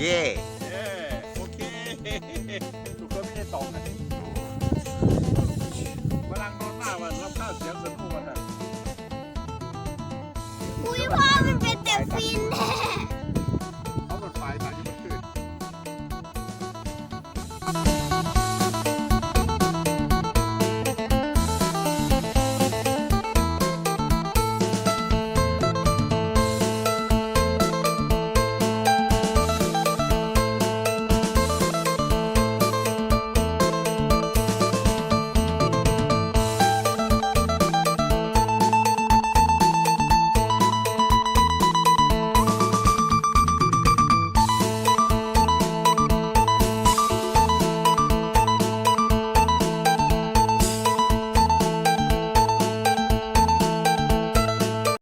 เย่เย้โอเคทุกคนไม่ได้ตอบนะกำลังนอนหน้าวันรับข้าวเสียงสนุกวันนั้นอุ้ยพ่อมันเป็นแต่ฟินแท้